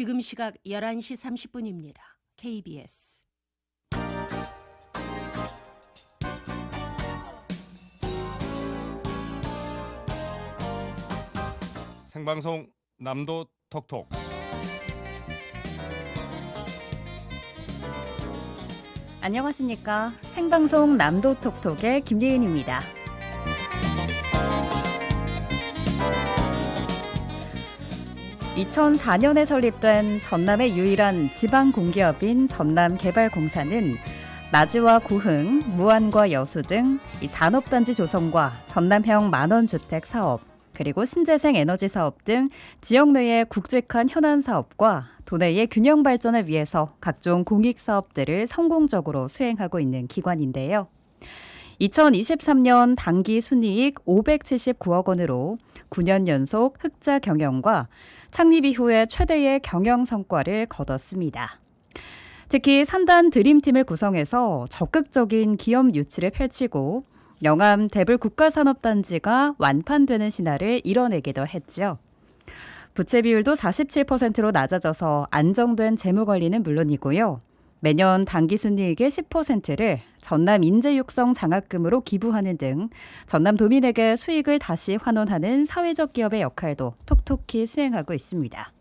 지금 시각 11시 30분입니다. KBS. 생방송 남도 톡톡 안녕하십니까. 생방송 남도 톡톡의 김예은입니다. (2004년에) 설립된 전남의 유일한 지방 공기업인 전남개발공사는 나주와 고흥, 무안과 여수 등이 산업단지 조성과 전남형 만원주택 사업, 그리고 신재생 에너지 사업 등 지역 내의 굵직한 현안 사업과 도내의 균형 발전을 위해서 각종 공익 사업들을 성공적으로 수행하고 있는 기관인데요. 2023년 당기 순이익 579억 원으로 9년 연속 흑자 경영과 창립 이후에 최대의 경영 성과를 거뒀습니다. 특히 산단 드림팀을 구성해서 적극적인 기업 유치를 펼치고 영암 대불 국가산업단지가 완판되는 신화를 이뤄내기도 했죠. 부채 비율도 47%로 낮아져서 안정된 재무 관리는 물론이고요. 매년 당기 순이익의 10%를 전남 인재 육성 장학금으로 기부하는 등 전남 도민에게 수익을 다시 환원하는 사회적 기업의 역할도 톡톡히 수행하고 있습니다.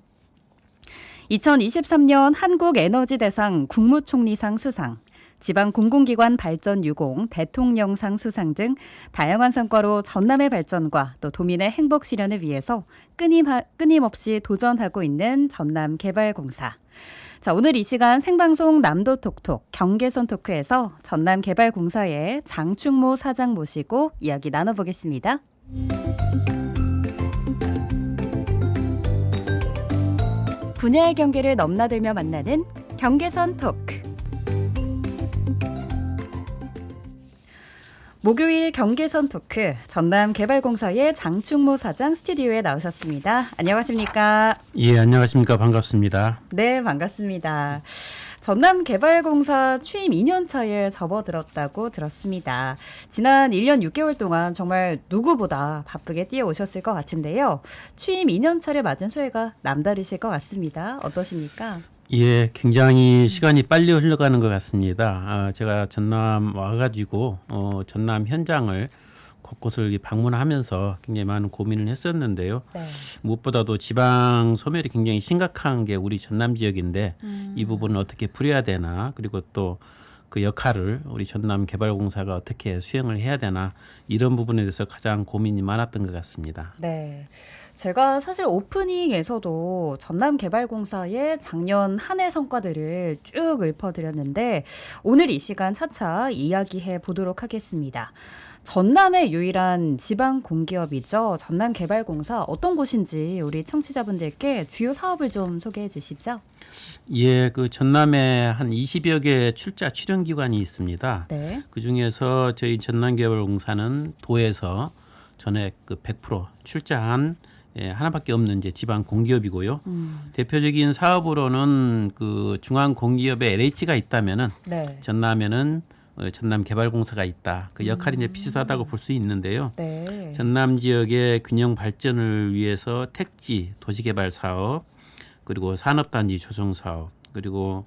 2023년 한국에너지대상 국무총리상 수상, 지방 공공기관 발전 유공, 대통령상 수상 등 다양한 성과로 전남의 발전과 또 도민의 행복 실현을 위해서 끊임, 끊임없이 도전하고 있는 전남 개발공사. 자, 오늘 이 시간 생방송 남도 톡톡 경계선 토크에서 전남 개발공사의 장충모 사장 모시고 이야기 나눠보겠습니다. 분야의 경계를 넘나들며 만나는 경계선 토크. 목요일 경계선 토크 전남 개발공사의 장충모 사장 스튜디오에 나오셨습니다. 안녕하십니까? 예, 안녕하십니까. 반갑습니다. 네, 반갑습니다. 전남 개발공사 취임 2년 차에 접어들었다고 들었습니다. 지난 1년 6개월 동안 정말 누구보다 바쁘게 뛰어오셨을 것 같은데요. 취임 2년 차를 맞은 소회가 남다르실 것 같습니다. 어떠십니까? 예, 굉장히 시간이 빨리 흘러가는 것 같습니다. 아, 제가 전남 와가지고 어, 전남 현장을 곳곳을 방문하면서 굉장히 많은 고민을 했었는데요. 네. 무엇보다도 지방 소멸이 굉장히 심각한 게 우리 전남 지역인데 음. 이 부분을 어떻게 풀어야 되나 그리고 또 그 역할을 우리 전남 개발공사가 어떻게 수행을 해야 되나 이런 부분에 대해서 가장 고민이 많았던 것 같습니다. 네. 제가 사실 오프닝에서도 전남개발공사의 작년 한 해 성과들을 쭉 읊어드렸는데 오늘 이 시간 차차 이야기해 보도록 하겠습니다. 전남의 유일한 지방 공기업이죠. 전남개발공사 어떤 곳인지 우리 청취자분들께 주요 사업을 좀 소개해 주시죠. 예, 그 전남에 한 20여 개 출자 출연 기관이 있습니다. 네. 그 중에서 저희 전남개발공사는 도에서 전액 그 100% 출자한 예, 하나밖에 없는 이제 지방 공기업이고요. 음, 대표적인 사업으로는 그 중앙 공기업에 LH가 있다면은 네. 전남에는 어, 전남개발공사가 있다. 그 역할이 이제 비슷하다고 볼 수 있는데요. 네. 전남 지역의 균형 발전을 위해서 택지 도시개발 사업 그리고 산업단지 조성 사업 그리고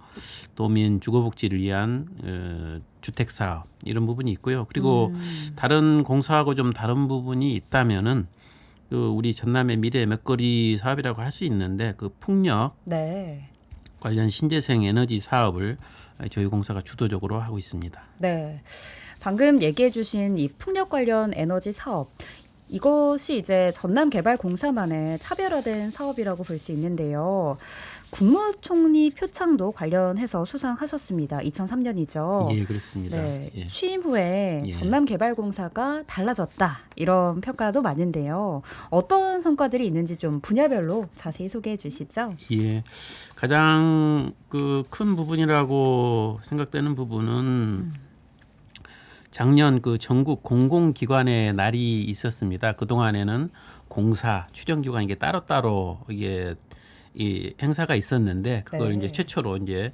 도민 주거복지를 위한 어, 주택 사업 이런 부분이 있고요. 그리고 음, 다른 공사하고 좀 다른 부분이 있다면은 그 우리 전남의 미래 먹거리 사업이라고 할 수 있는데 그 풍력 네. 관련 신재생 에너지 사업을 저희 공사가 주도적으로 하고 있습니다. 네. 방금 얘기해 주신 이 풍력 관련 에너지 사업 이것이 이제 전남개발공사만의 차별화된 사업이라고 볼 수 있는데요. 국무총리 표창도 관련해서 수상하셨습니다. 2003년이죠. 예, 그렇습니다. 네, 예. 취임 후에 예. 전남개발공사가 달라졌다 이런 평가도 많은데요. 어떤 성과들이 있는지 좀 분야별로 자세히 소개해 주시죠. 예, 가장 그 큰 부분이라고 생각되는 부분은 작년 그 전국 공공기관의 날이 있었습니다. 그 동안에는 공사 출연 기관 이게 따로 따로 이게 이 행사가 있었는데 그걸 네. 이제 최초로 이제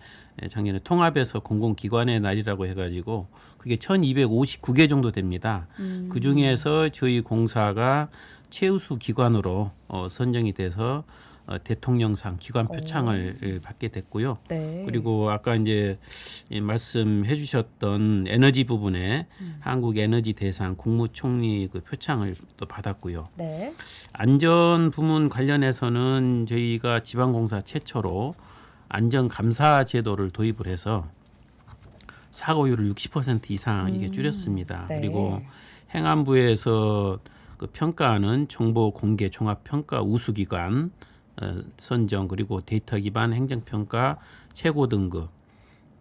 작년에 통합해서 공공기관의 날이라고 해가지고 그게 1,259개 정도 됩니다. 음. 그 중에서 저희 공사가 최우수 기관으로 어, 선정이 돼서 어, 대통령상 기관 표창을 받게 됐고요. 네. 그리고 아까 이제 이 말씀해 주셨던 에너지 부분에 한국 에너지 대상 국무총리 그 표창을 또 받았고요. 네. 안전 부문 관련해서는 저희가 지방공사 최초로 안전 감사 제도를 도입을 해서 사고율을 60% 이상 이게 줄였습니다. 네. 그리고 행안부에서 그 평가하는 정보 공개 종합 평가 우수 기관 어, 선정 그리고 데이터 기반 행정 평가 최고 등급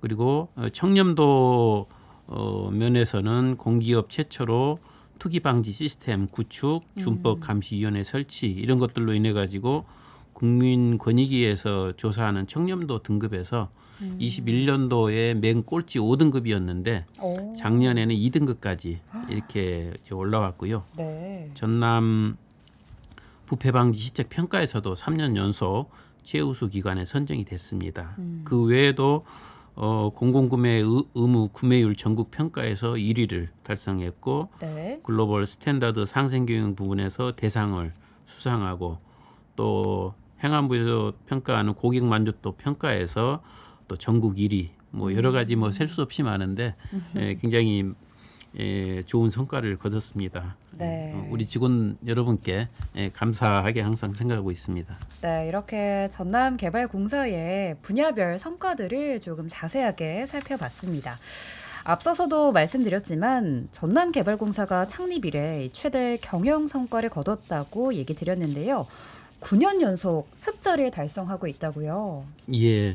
그리고 어, 청렴도 어, 면에서는 공기업 최초로 투기 방지 시스템 구축, 준법 감시 위원회 설치 이런 것들로 인해 가지고 국민 권익위에서 조사하는 청렴도 등급에서 21년도에 맨 꼴찌 5등급이었는데 오. 작년에는 2등급까지 이렇게 올라왔고요. 네. 전남 부패 방지 시책 평가에서도 3년 연속 최우수 기관에 선정이 됐습니다. 그 외에도 어, 공공구매 의- 의무 구매율 전국 평가에서 1위를 달성했고 네. 글로벌 스탠다드 상생교육 부분에서 대상을 수상하고 또 행안부에서 평가하는 고객 만족도 평가에서 또 전국 1위 뭐 여러 가지 뭐 셀 수 없이 많은데 예, 굉장히 예, 좋은 성과를 거뒀습니다. 네. 어, 우리 직원 여러분께 예, 감사하게 항상 생각하고 있습니다. 네, 이렇게 전남 개발 공사의 분야별 성과들을 조금 자세하게 살펴봤습니다. 앞서서도 말씀드렸지만 전남 개발공사가 창립 이래 최대 경영 성과를 거뒀다고 얘기 드렸는데요. 9년 연속 흑자를 달성하고 있다고요. 예.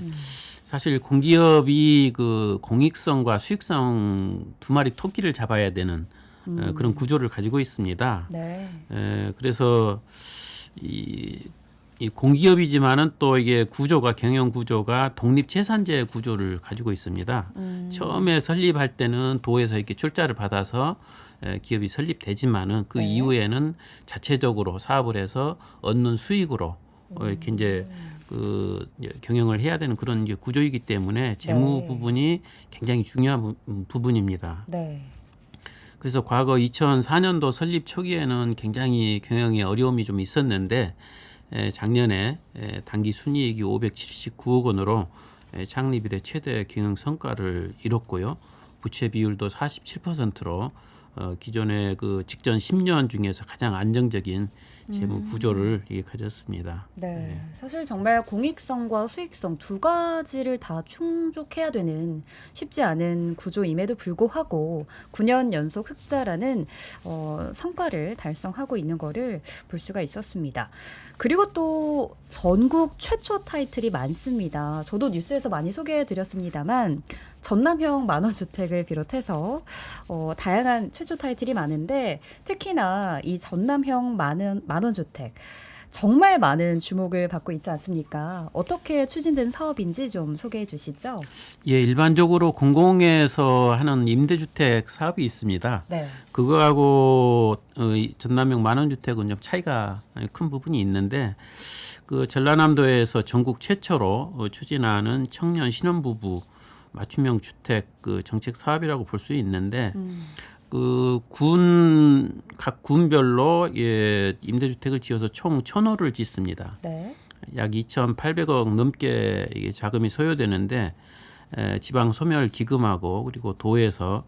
사실 공기업이 그 공익성과 수익성 두 마리 토끼를 잡아야 되는 어, 그런 구조를 가지고 있습니다. 네. 에, 그래서 이, 이 공기업이지만은 또 이게 구조가 경영 구조가 독립재산제 구조를 가지고 있습니다. 음. 처음에 설립할 때는 도에서 이렇게 출자를 받아서 에, 기업이 설립되지만은 그 네. 이후에는 자체적으로 사업을 해서 얻는 수익으로 어, 이렇게 이제 그 경영을 해야 되는 그런 이제 구조이기 때문에 재무 네. 부분이 굉장히 중요한 부- 음, 부분입니다. 네. 그래서 과거 2004년도 설립 초기에는 굉장히 경영에 어려움이 좀 있었는데 에, 작년에 에, 단기 순이익이 579억 원으로 에, 창립 이래 최대 경영 성과를 이뤘고요. 부채 비율도 47%로 어, 기존의 그 직전 10년 중에서 가장 안정적인 재무 구조를 이게 가졌습니다. 네. 사실 정말 공익성과 수익성 두 가지를 다 충족해야 되는 쉽지 않은 구조임에도 불구하고 9년 연속 흑자라는 어, 성과를 달성하고 있는 거를 볼 수가 있었습니다. 그리고 또 전국 최초 타이틀이 많습니다. 저도 뉴스에서 많이 소개해 드렸습니다만 전남형 만원주택을 비롯해서 어, 다양한 최초 타이틀이 많은데 특히나 이 전남형 만원, 만원주택 정말 많은 주목을 받고 있지 않습니까? 어떻게 추진된 사업인지 좀 소개해 주시죠. 예, 일반적으로 공공에서 하는 임대주택 사업이 있습니다. 네. 그거하고 어, 이 전남형 만원주택은 좀 차이가 큰 부분이 있는데 그 전라남도에서 전국 최초로 어, 추진하는 청년 신혼부부 맞춤형 주택 그 정책 사업이라고 볼 수 있는데 음. 그군 각 군별로 예 임대주택을 지어서 총 천호를 짓습니다. 네. 약 2,800억 넘게 이게 자금이 소요되는데 에, 지방 소멸 기금하고 그리고 도에서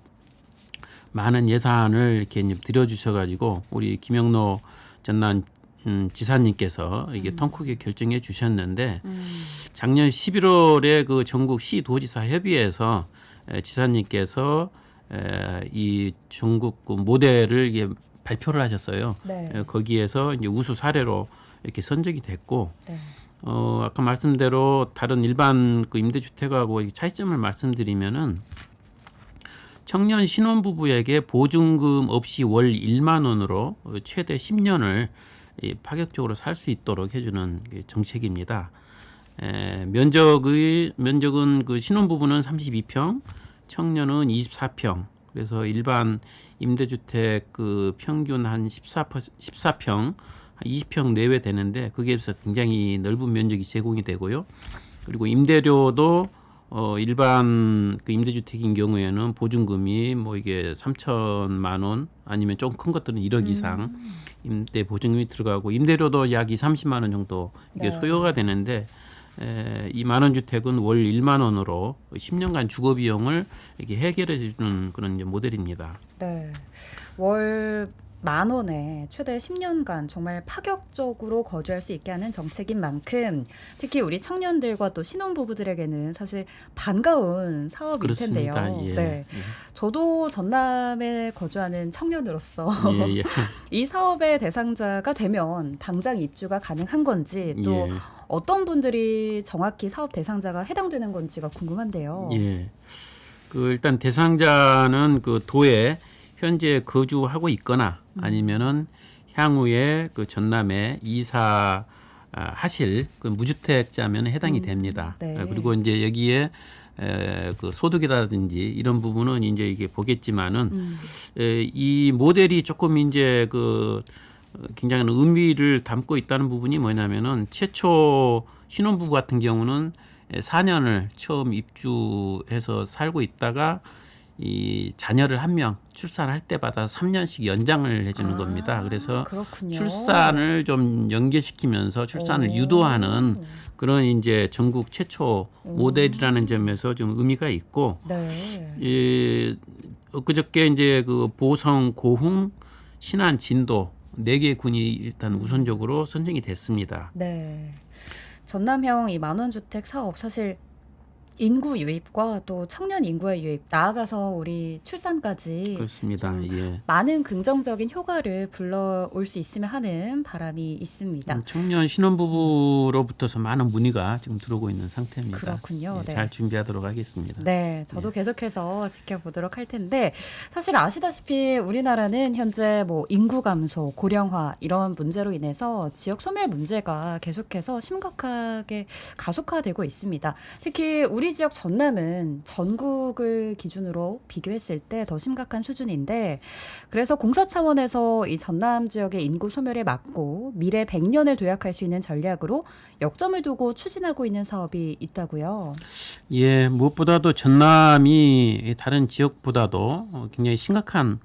많은 예산을 이렇게 들여주셔가지고 우리 김영로 전남 음, 지사님께서 이게 통 크게 결정해 주셨는데 작년 11월에 그 전국 시 도지사 협의회에서 에, 지사님께서 에, 이 전국 그 모델을 이게 발표를 하셨어요. 네. 에, 거기에서 이제 우수 사례로 이렇게 선정이 됐고 네. 어 아까 말씀대로 다른 일반 그 임대주택하고 이 차이점을 말씀드리면은 청년 신혼부부에게 보증금 없이 월 1만 원으로 어, 최대 10년을 이 파격적으로 살 수 있도록 해주는 그 정책입니다. 에, 면적의 면적은 그 신혼부부는 32평, 청년은 24평. 그래서 일반 임대주택 그 평균 한 14, 14평, 한 20평 내외 되는데 비해서 굉장히 넓은 면적이 제공이 되고요. 그리고 임대료도 어 일반 그 임대주택인 경우에는 보증금이 뭐 이게 3천만 원 아니면 좀 큰 것들은 1억 이상 음. 임대 보증금이 들어가고 임대료도 약 2, 30만 원 정도 이게 네. 소요가 되는데 에, 이 만원 주택은 월 1만 원으로 10년간 주거 비용을 이렇게 해결해 주는 그런 이제 모델입니다. 네. 월 만 원에 최대 10년간 정말 파격적으로 거주할 수 있게 하는 정책인 만큼 특히 우리 청년들과 또 신혼부부들에게는 사실 반가운 사업일 그렇습니다. 텐데요. 예. 네. 저도 전남에 거주하는 청년으로서 예, 예. 이 사업의 대상자가 되면 당장 입주가 가능한 건지 또 예. 어떤 분들이 정확히 사업 대상자가 해당되는 건지가 궁금한데요. 예. 그 일단 대상자는 그 도에 현재 거주하고 있거나 음. 아니면은 향후에 그 전남에 이사 아, 하실 그 무주택자면 해당이 음, 됩니다. 네. 아, 그리고 이제 여기에 에, 그 소득이라든지 이런 부분은 이제 이게 보겠지만은 음. 에, 이 모델이 조금 이제 그 어, 굉장한 의미를 담고 있다는 부분이 뭐냐면은 최초 신혼부부 같은 경우는 4년을 처음 입주해서 살고 있다가 이 자녀를 한 명 출산할 때마다 3년씩 연장을 해주는 아, 겁니다. 그래서 그렇군요. 출산을 좀 연계시키면서 출산을 오. 유도하는 그런 이제 전국 최초 오. 모델이라는 점에서 좀 의미가 있고 네. 예, 엊그저께 이제 그 보성, 고흥, 신안, 진도 네 개 군이 일단 우선적으로 선정이 됐습니다. 네. 전남형 이 만원 주택 사업 사실 인구 유입과 또 청년 인구의 유입 나아가서 우리 출산까지 그렇습니다. 예. 많은 긍정적인 효과를 불러올 수 있으면 하는 바람이 있습니다. 음, 청년 신혼부부로부터서 많은 문의가 지금 들어오고 있는 상태입니다. 그렇군요. 예, 네. 잘 준비하도록 하겠습니다. 네, 저도 계속해서 지켜보도록 할 텐데 사실 아시다시피 우리나라는 현재 뭐 인구 감소, 고령화 이런 문제로 인해서 지역 소멸 문제가 계속해서 심각하게 가속화되고 있습니다. 특히 우리 지역 전남은 전국을 기준으로 비교했을 때 더 심각한 수준인데 그래서 공사 차원에서 이 전남 지역의 인구 소멸에 막고 미래 100년을 도약할 수 있는 전략으로 역점을 두고 추진하고 있는 사업이 있다고요. 예, 무엇보다도 전남이 다른 지역보다도 어, 굉장히 심각한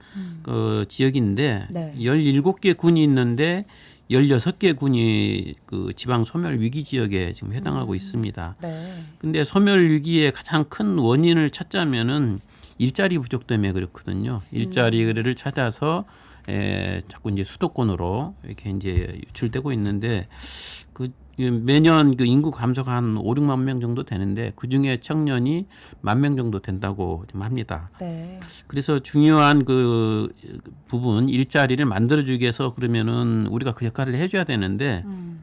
그 지역인데 네. 17개 군이 있는데 16개 군이 그 지방 소멸 위기 지역에 지금 해당하고 있습니다. 네. 근데 소멸 위기의 가장 큰 원인을 찾자면은 일자리 부족 때문에 그렇거든요. 일자리를 찾아서 에, 자꾸 이제 수도권으로 이렇게 이제 유출되고 있는데 그 매년 그 인구 감소가 한 5, 6만 명 정도 되는데 그 중에 청년이 만 명 정도 된다고 좀 합니다. 네. 그래서 중요한 그 부분 일자리를 만들어주기 위해서 그러면은 우리가 그 역할을 해줘야 되는데 음.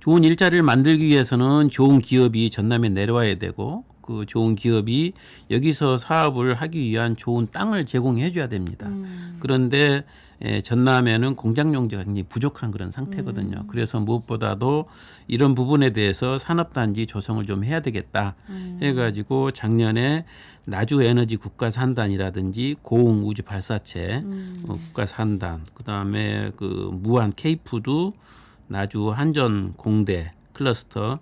좋은 일자리를 만들기 위해서는 좋은 기업이 전남에 내려와야 되고 그 좋은 기업이 여기서 사업을 하기 위한 좋은 땅을 제공해 줘야 됩니다. 음. 그런데 에, 전남에는 공장 용지가 굉장히 부족한 그런 상태거든요. 음. 그래서 무엇보다도 이런 부분에 대해서 산업단지 조성을 좀 해야 되겠다 음. 해가지고 작년에 나주 에너지 국가 산단이라든지 고흥 우주 발사체 음. 어, 국가 산단 그다음에 그 무한 케이푸드 나주 한전 공대 클러스터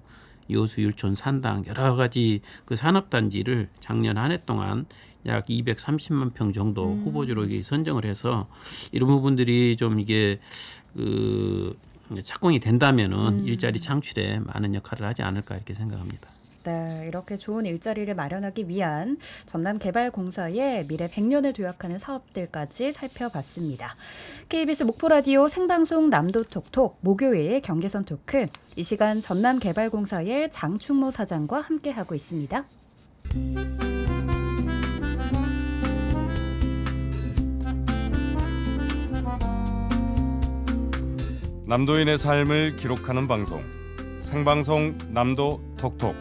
요수 율촌 산당 여러 가지 그 산업 단지를 작년 한 해 동안 약 230만 평 정도 음. 후보지로 선정을 해서 이런 부분들이 좀 이게 그 착공이 된다면은 음. 일자리 창출에 많은 역할을 하지 않을까 이렇게 생각합니다. 네, 이렇게 좋은 일자리를 마련하기 위한 전남개발공사의 미래 100년을 도약하는 사업들까지 살펴봤습니다. KBS 목포라디오 생방송 남도 톡톡 목요일 경계선 토크 이 시간 전남개발공사의 장충모 사장과 함께하고 있습니다. 남도인의 삶을 기록하는 방송 생방송 남도 톡톡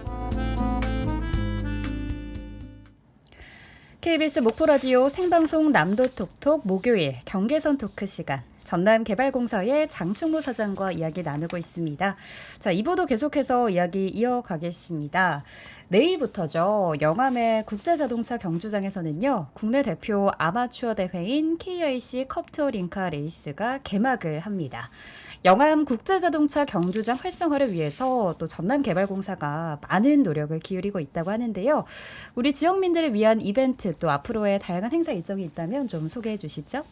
KBS 목포 라디오 생방송 남도 톡톡 목요일 경계선 토크 시간 전남개발공사의 장충무 사장과 이야기 나누고 있습니다. 자, 2부도 계속해서 이야기 이어가겠습니다. 내일부터죠. 영암의 국제자동차 경주장에서는요. 국내 대표 아마추어 대회인 KIC 컵투어 링카 레이스가 개막을 합니다. 영암 국제자동차 경주장 활성화를 위해서 또 전남개발공사가 많은 노력을 기울이고 있다고 하는데요. 우리 지역민들을 위한 이벤트 또 앞으로의 다양한 행사 일정이 있다면 좀 소개해 주시죠.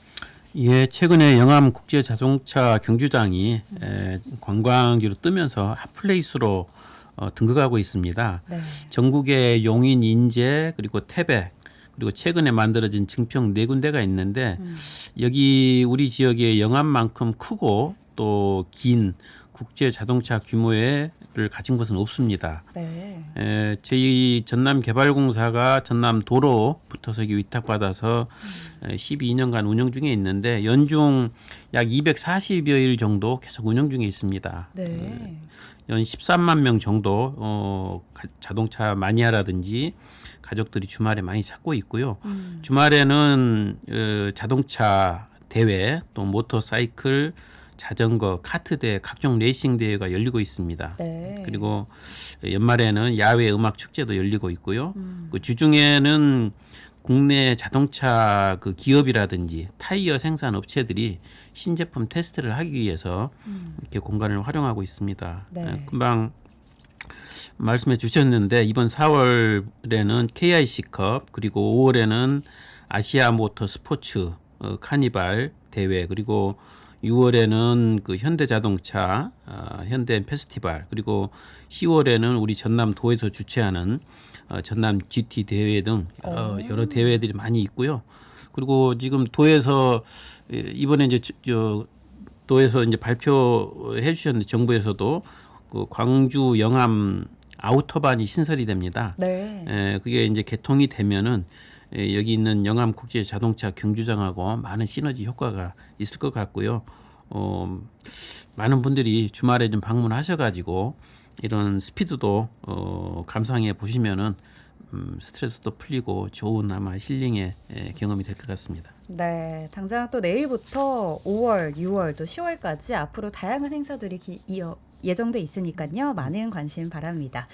예, 최근에 영암 국제 자동차 경주장이 에, 관광지로 뜨면서 핫플레이스로 어, 등극하고 있습니다. 네. 전국에 용인, 인제 그리고 태백 그리고 최근에 만들어진 증평 네 군데가 있는데 여기 우리 지역의 영암만큼 크고 또 긴 국제 자동차 규모를 가진 곳은 없습니다. 네. 에, 저희 전남 개발공사가 전남 도로 붙어서기 위탁받아서 에, 12년간 운영 중에 있는데 연중 약 240여일 정도 계속 운영 중에 있습니다. 네. 연 13만 명 정도 어, 가- 자동차 마니아라든지 가족들이 주말에 많이 찾고 있고요. 음. 주말에는 어, 자동차 대회 또 모터사이클 자전거 카트 대회 각종 레이싱 대회가 열리고 있습니다. 네. 그리고 연말에는 야외 음악 축제도 열리고 있고요. 음. 그 주중에는 국내 자동차 그 기업이라든지 타이어 생산 업체들이 신제품 테스트를 하기 위해서 이렇게 공간을 활용하고 있습니다. 네. 예, 금방 말씀해 주셨는데 이번 4월에는 KIC컵 그리고 5월에는 아시아 모터 스포츠 어, 카니발 대회 그리고 6월에는 그 현대자동차 어, 현대 페스티벌 그리고 10월에는 우리 전남 도에서 주최하는 어, 전남 GT 대회 등 여러, 여러 대회들이 많이 있고요. 그리고 지금 도에서 예, 이번에 이제 저- 저 도에서 이제 발표해 주셨는데 정부에서도 그 광주 영암 아우터반이 신설이 됩니다. 네. 에, 그게 이제 개통이 되면은 에, 여기 있는 영암 국제 자동차 경주장하고 많은 시너지 효과가 있을 것 같고요. 어, 많은 분들이 주말에 좀 방문하셔가지고 이런 스피드도 어, 감상해 보시면은 음, 스트레스도 풀리고 좋은 아마 힐링의 에, 경험이 될 것 같습니다. 네. 당장 또 내일부터 5월, 6월 또 10월까지 앞으로 다양한 행사들이 기, 이어 예정돼 있으니까요. 많은 관심 바랍니다.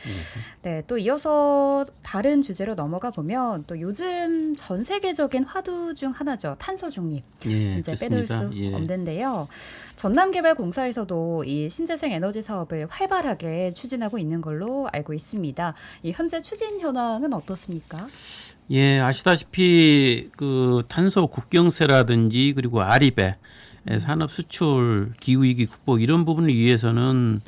네, 또 이어서 다른 주제로 넘어가 보면 또 요즘 전 세계적인 화두 중 하나죠. 탄소 중립. 예, 이제 빼놓을. 수 예. 없는데요. 전남개발공사에서도 이 신재생 에너지 사업을 활발하게 추진하고 있는 걸로 알고 있습니다. 이 현재 추진 현황은 어떻습니까? 예, 아시다시피 그 탄소 국경세라든지 그리고 아리배 예, 산업 수출 기후 위기 극복 이런 부분을 위해서는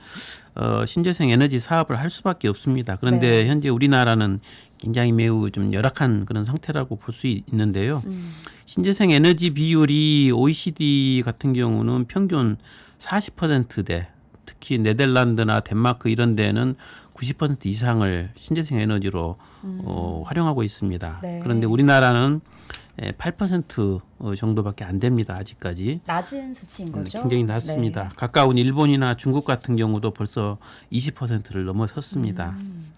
어, 신재생 에너지 사업을 할 수밖에 없습니다. 그런데 네. 현재 우리나라는 굉장히 매우 좀 열악한 그런 상태라고 볼 수 있는데요. 음. 신재생 에너지 비율이 OECD 같은 경우는 평균 40%대 특히 네덜란드나 덴마크 이런 데는 90% 이상을 신재생 에너지로 어, 활용하고 있습니다. 네. 그런데 우리나라는 에, 8% 어, 정도밖에 안 됩니다. 아직까지. 낮은 수치인 거죠. 굉장히 낮습니다. 네. 가까운 일본이나 중국 같은 경우도 벌써 20%를 넘어섰습니다. 음.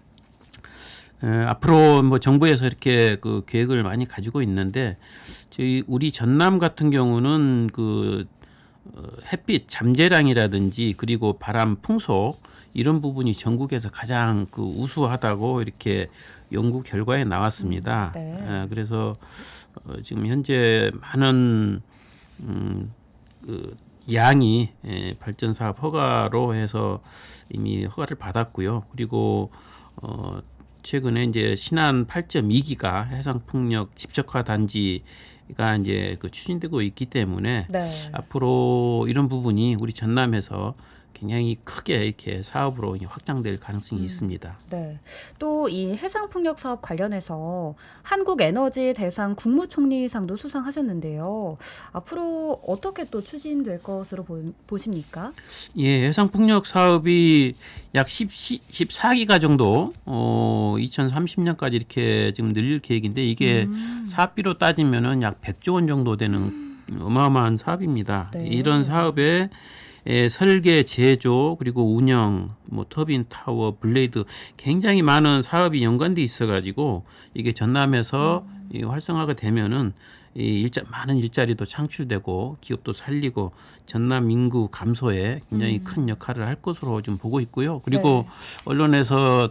에, 앞으로 뭐 정부에서 이렇게 그 계획을 많이 가지고 있는데 저희 우리 전남 같은 경우는 그 어, 햇빛 잠재량이라든지 그리고 바람 풍속 이런 부분이 전국에서 가장 그 우수하다고 이렇게 연구 결과에 나왔습니다. 음, 네. 에, 그래서 어, 지금 현재 많은 음, 그 양이 에, 발전 사업 허가로 해서 이미 허가를 받았고요. 그리고 어, 최근에 이제 신안 8.2기가 해상 풍력 집적화 단지 가 이제 그 추진되고 있기 때문에 네. 앞으로 이런 부분이 우리 전남에서 굉장히 크게 이렇게 사업으로 확장될 가능성이 있습니다. 네. 또 이 해상 풍력 사업 관련해서 한국 에너지 대상 국무총리상도 수상하셨는데요. 앞으로 어떻게 또 추진될 것으로 보, 보십니까? 예, 해상 풍력 사업이 약 10, 14기가 정도 어 2030년까지 이렇게 지금 늘릴 계획인데 이게 음. 사업비로 따지면은 약 100조 원 정도 되는 어마어마한 사업입니다. 네. 이런 사업에 에, 설계, 제조 그리고 운영, 뭐 터빈 타워, 블레이드 굉장히 많은 사업이 연관돼 있어 가지고 이게 전남에서 이 활성화가 되면은 이 일자 많은 일자리도 창출되고 기업도 살리고 전남 인구 감소에 굉장히 큰 역할을 할 것으로 좀 보고 있고요. 그리고 언론에서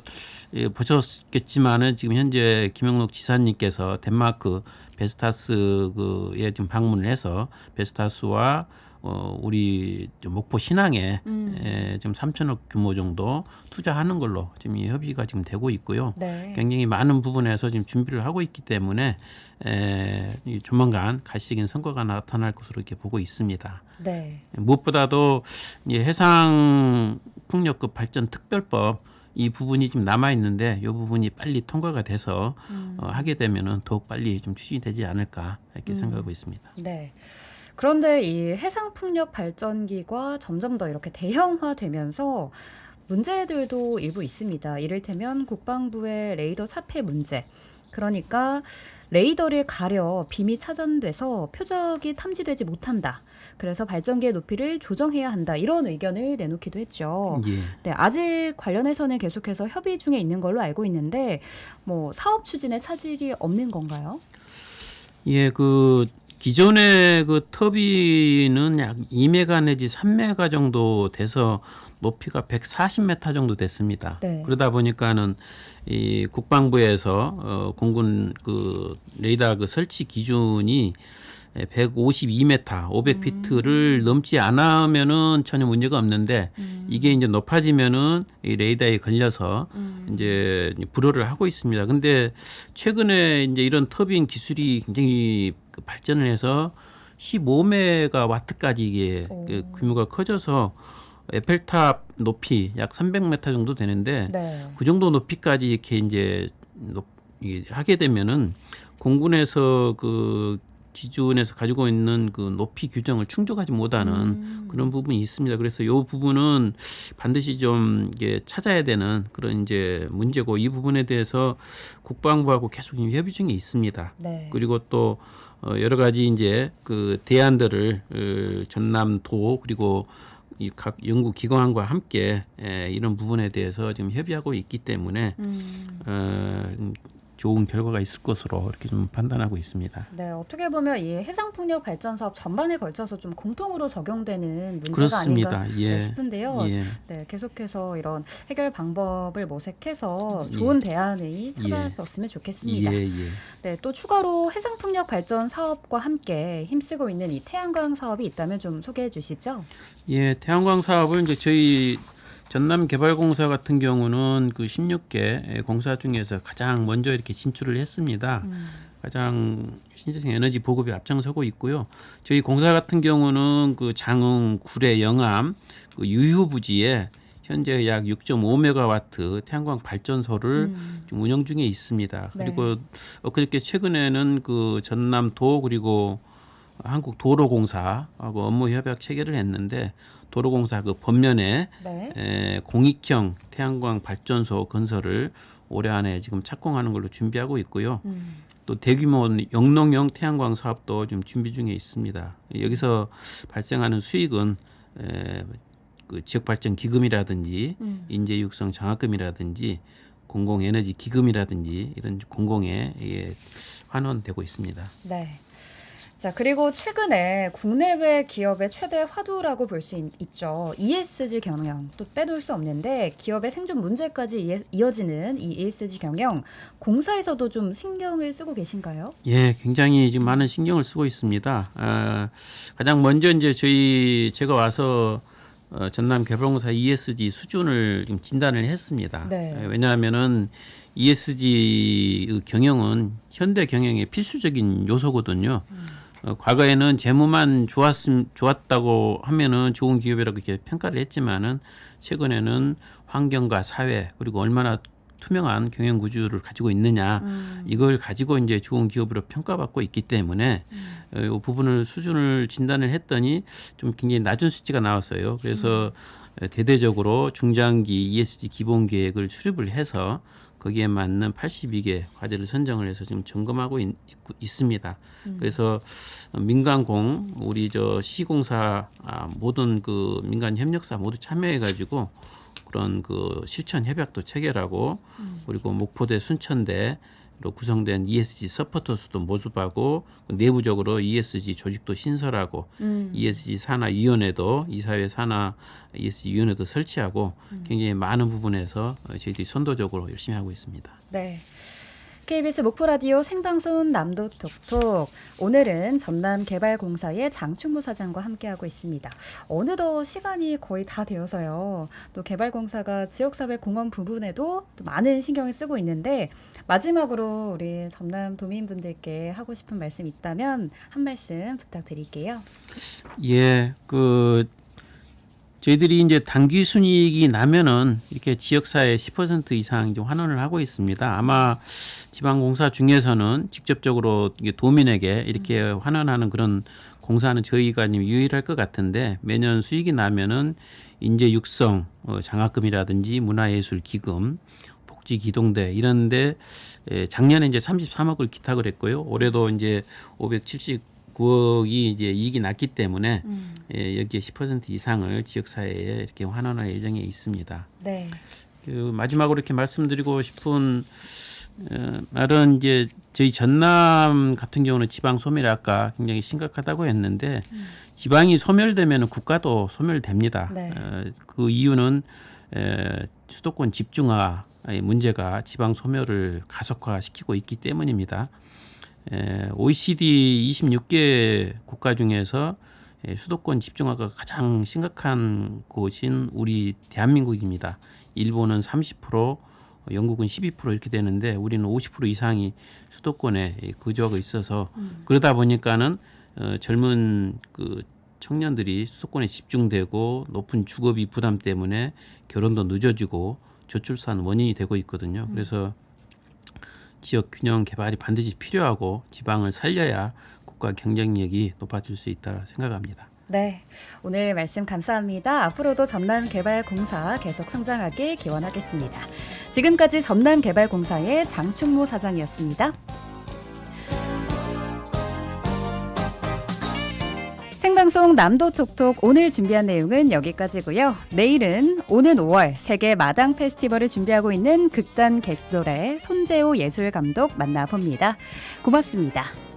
예, 보셨겠지만은 지금 현재 김영록 지사님께서 덴마크 베스타스에 좀 방문을 해서 베스타스와 어, 우리 좀 목포 신항에 에, 지금 3천억 규모 정도 투자하는 걸로 지금 이 협의가 지금 되고 있고요. 네. 굉장히 많은 부분에서 지금 준비를 하고 있기 때문에 에, 이 조만간 가시적인 성과가 나타날 것으로 이렇게 보고 있습니다. 네. 무엇보다도 이 해상 풍력급 발전 특별법 이 부분이 지금 남아 있는데 이 부분이 빨리 통과가 돼서 어, 하게 되면은 더욱 빨리 좀 추진되지 않을까 이렇게 생각하고 있습니다. 네. 그런데 이 해상 풍력 발전기가 점점 더 이렇게 대형화되면서 문제들도 일부 있습니다. 이를테면 국방부의 레이더 차폐 문제. 그러니까 레이더를 가려 빔이 차단돼서 표적이 탐지되지 못한다. 그래서 발전기의 높이를 조정해야 한다. 이런 의견을 내놓기도 했죠. 예. 네, 아직 관련해서는 계속해서 협의 중에 있는 걸로 알고 있는데 뭐 사업 추진에 차질이 없는 건가요? 예, 그 기존의 그 터비는 약 2메가 내지 3메가 정도 돼서 높이가 140m 정도 됐습니다. 네. 그러다 보니까는 이 국방부에서 어, 공군 그 레이더 그 설치 기준이 152m, 500피트를 넘지 않으면은 전혀 문제가 없는데 이게 이제 높아지면은 이 레이더에 걸려서 이제 불허를 하고 있습니다. 근데 최근에 이제 이런 터빈 기술이 굉장히 그 발전을 해서 15메가 와트까지 이게 그 규모가 커져서 에펠탑 높이 약 300m 정도 되는데 네. 그 정도 높이까지 이렇게 이제 높, 이 하게 되면은 공군에서 그 기준에서 가지고 있는 그 높이 규정을 충족하지 못하는 음. 그런 부분이 있습니다. 그래서 이 부분은 반드시 좀 이게 찾아야 되는 그런 이제 문제고 이 부분에 대해서 국방부하고 계속 협의 중에 있습니다. 네. 그리고 또 어, 여러 가지 이제 그 대안들을 어, 전남도 그리고 이각 연구 기관과 함께 에, 이런 부분에 대해서 지금 협의하고 있기 때문에 음. 어, 음, 좋은 결과가 있을 것으로 이렇게 좀 판단하고 있습니다. 네, 어떻게 보면 이 해상 풍력 발전 사업 전반에 걸쳐서 좀 공통으로 적용되는 문제가 그렇습니다. 아닌가 예. 네, 싶은데요. 예. 네, 계속해서 이런 해결 방법을 모색해서 예. 좋은 대안이 찾아졌으면 좋겠습니다. 예, 예. 네, 또 추가로 해상 풍력 발전 사업과 함께 힘쓰고 있는 이 태양광 사업이 있다면 좀 소개해 주시죠. 예, 태양광 사업을 이제 저희 전남개발공사 같은 경우는 그 16개 공사 중에서 가장 먼저 이렇게 진출을 했습니다. 가장 신재생 에너지 보급에 앞장서고 있고요. 저희 공사 같은 경우는 그 장흥, 구례, 영암 그 유휴 부지에 현재 약 6.5메가와트 태양광 발전소를 지금 운영 중에 있습니다. 네. 그리고 엊그저께 최근에는 그 전남도 그리고 한국도로공사하고 업무 협약 체결을 했는데 도로공사 그 법년에 네. 에, 공익형 태양광 발전소 건설을 올해 안에 지금 착공하는 걸로 준비하고 있고요. 음. 또 대규모 영농형 태양광 사업도 지금 준비 중에 있습니다. 여기서 발생하는 수익은 에, 그 지역 발전 기금이라든지 음. 인재 육성 장학금이라든지 공공 에너지 기금이라든지 이런 공공에 예, 환원되고 있습니다. 네. 자, 그리고 최근에 국내외 기업의 최대 화두라고 볼 수 있죠. ESG 경영. 또 빼놓을 수 없는데 기업의 생존 문제까지 이어- 이어지는 이 ESG 경영 공사에서도 좀 신경을 쓰고 계신가요? 예, 굉장히 지금 많은 신경을 쓰고 있습니다. 아, 가장 먼저 이제 저희 제가 와서 어, 전남 개발공사 ESG 수준을 좀 진단을 했습니다. 네. 예, 왜냐하면은 ESG 의 경영은 현대 경영의 필수적인 요소거든요. 어, 과거에는 재무만 좋았음 좋았다고 하면은 좋은 기업이라고 이렇게 평가를 했지만은 최근에는 환경과 사회 그리고 얼마나 투명한 경영 구조를 가지고 있느냐 이걸 가지고 이제 좋은 기업으로 평가받고 있기 때문에 어, 이 부분을 수준을 진단을 했더니 좀 굉장히 낮은 수치가 나왔어요. 그래서 대대적으로 중장기 ESG 기본 계획을 수립을 해서 거기에 맞는 82개 과제를 선정을 해서 지금 점검하고 있, 습니다. 그래서 민간공 우리 저 시공사 아, 모든 그 민간 협력사 모두 참여해 가지고 그런 그 실천 협약도 체결하고 그리고 목포대 순천대 구성된 ESG 서포터스도 모집하고 내부적으로 ESG 조직도 신설하고 음. ESG 산하 위원회도 이사회 산하 ESG 위원회도 설치하고 굉장히 많은 부분에서 어, 저희들이 선도적으로 열심히 하고 있습니다. 네. KBS 목포 라디오 생방송 남도 톡톡 오늘은 전남개발공사의 장충무 사장과 함께하고 있습니다. 어느덧 시간이 거의 다 되어서요. 또 개발공사가 지역사회 공헌 부분에도 또 많은 신경을 쓰고 있는데 마지막으로 우리 전남 도민분들께 하고 싶은 말씀 있다면 한 말씀 부탁드릴게요. 예, 그 저희들이 이제 단기 순이익이 나면은 이렇게 지역사회 10% 이상 이제 환원을 하고 있습니다. 아마 지방공사 중에서는 직접적으로 도민에게 이렇게 환원하는 그런 공사는 저희가 좀 유일할 것 같은데 매년 수익이 나면은 인재 육성 어, 장학금이라든지 문화예술 기금 복지 기동대 이런데 에, 작년에 이제 33억을 기탁을 했고요. 올해도 이제 579억이 이제 이익이 났기 때문에 예, 여기에 10% 이상을 지역 사회에 이렇게 환원할 예정에 있습니다. 네. 그 마지막으로 이렇게 말씀드리고 싶은 어, 말은 이제 저희 전남 같은 경우는 지방 소멸이 아까 굉장히 심각하다고 했는데 지방이 소멸되면 국가도 소멸됩니다. 네. 어, 그 이유는 에, 수도권 집중화의 문제가 지방 소멸을 가속화시키고 있기 때문입니다. 에, OECD 26개 국가 중에서 에, 수도권 집중화가 가장 심각한 곳인 우리 대한민국입니다. 일본은 30%, 영국은 12% 이렇게 되는데 우리는 50% 이상이 수도권에 이 거주하고 있어서 그러다 보니까는 어, 젊은 그 청년들이 수도권에 집중되고 높은 주거비 부담 때문에 결혼도 늦어지고 저출산 원인이 되고 있거든요. 그래서 지역 균형 개발이 반드시 필요하고 지방을 살려야 국가 경쟁력이 높아질 수 있다 생각합니다. 네. 오늘 말씀 감사합니다. 앞으로도 전남개발공사 계속 성장하길 기원하겠습니다. 지금까지 전남개발공사의 장충모 사장이었습니다. 생방송 남도 톡톡 오늘 준비한 내용은 여기까지고요. 내일은 오는 5월 세계 마당 페스티벌을 준비하고 있는 극단 갯돌의 손재호 예술 감독 만나봅니다. 고맙습니다.